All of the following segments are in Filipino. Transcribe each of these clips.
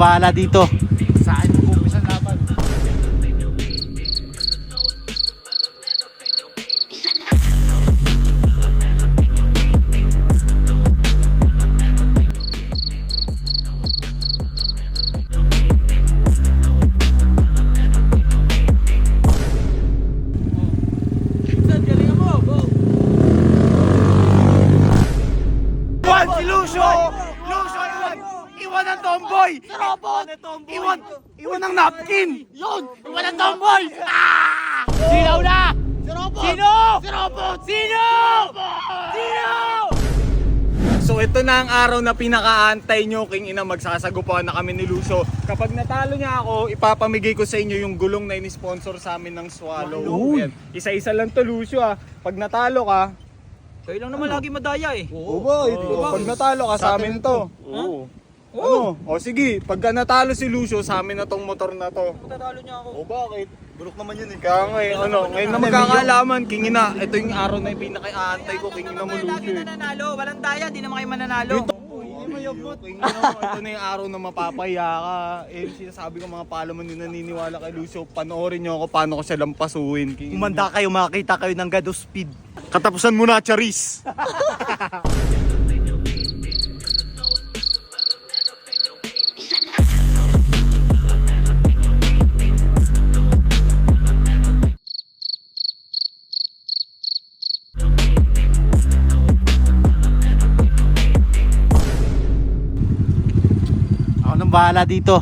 bahala dito. Sa tomboy! Robot! Iwan! Iwan ang napkin! Yun! Iwan ang tomboy! Ah! Sinaw na! Si Robot! Sino? Si Robot! Sino? Sino? So ito na ang araw na pinakaantay nyo king ina magsasagupuan na kami ni Lucio. Kapag natalo niya ako, ipapamigay ko sa inyo yung gulong na ini-sponsor sa amin ng Swallow. Yan. Isa-isa lang to Lucio ah. Pag natalo ka, Kayo lang naman lagi madaya eh. Oo ba? Pag natalo ka sa amin to. Oo. Ano? O sige, pagka natalo si Lucio, sa amin na tong motor na to. Tatalo niya ako. O bakit? Bulok naman yun eh. Kaya nga eh, ano, ngayon na magkakaalaman, king ina. Ito yung araw na yung pinaka-aantay ko, king ina mo Lagi Lucio. eh. nananalo. Walang daya, di naman kayo mananalo. Mo, ito na yung araw na mapapaya ka. Eh, sinasabi ko mga pala mo naniniwala kay Lucio, panoorin niyo ako paano ko siya ina. Umanda kayo, makakita kayo ng Gado Speed. Katapusan mo na, Charis! Nang bahala dito.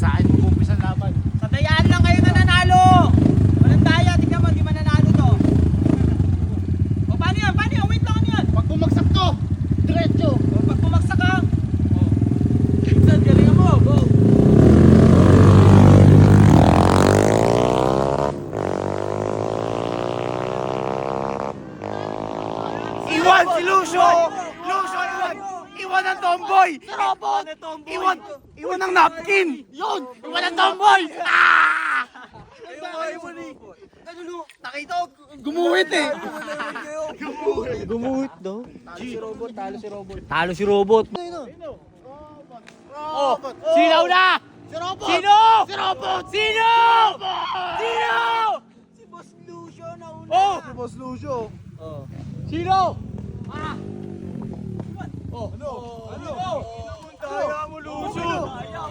Sa akin mo umpisa laban. Sa dayaan lang kayo nananalo. Walang daya, tingnan mo, di mananalo to. O paano yan? Paano yan? Wait lang ano yan? Pag bumagsak to, diretso. O, pag pumaksa ka. O. Minsan, galingan mo. Go. Iwan si Lucio! Lucio, iwan! Iwan ang tomboy! Robot! Iwan! Iwan ang napkin! Yun! Iwan ang tomboy! Ah! Nakita ko, gumuhit eh. Gumuhit daw. si Robot, talo si Robot. Talo si Robot. Oh, sinaw na! Si Robot! Sino? Si Robot! Sino? Sino? Si Boss Lucio na una. Oh! Si Boss Lucio. Sino? Kaya mo, Lucio!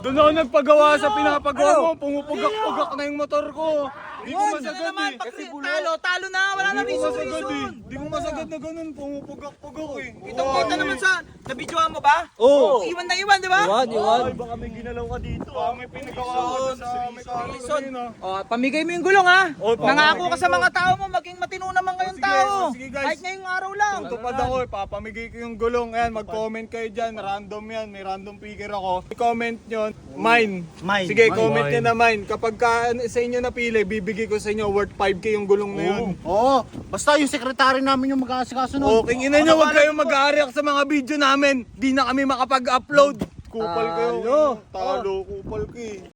Doon ako nagpagawa sa pinapagawa mo, pumupugak-pugak na yung motor ko. Di ko masagad naman, eh. pag talo, talo na, wala na Di ko reason, masagad eh. reason. Di ko masagad na ganun, pumupugak-pugak eh. Kitang-kita naman sa, nabidyoan mo ba? Oo. Iwan na iwan, di ba? Ay, baka may ginalaw ka dito. Baka may pinagawa ka sa mekano Reason. yun ah. Oh, pamigay mo yung gulong ha. Oh, Nangako ka sa mga tao mo, maging matino kayong sige, guys. Kahit ngayong araw lang. Tutupad ako eh, papamigay ko yung gulong. Ayan, mag-comment kayo dyan. Random yan, may random figure ako. I-comment nyo, mine. Mine. Sige, Mine. comment nyo na mine. Kapag ka, sa inyo napili, bibigay ko sa inyo worth 5k yung gulong na yun. Oo. Basta yung sekretary namin yung mag-aasikaso nun. Okay, ina nyo, huwag kayong mag-react sa mga video namin. Di na kami makapag-upload. Kupal kayo. Talo. Talo, kupal ka eh.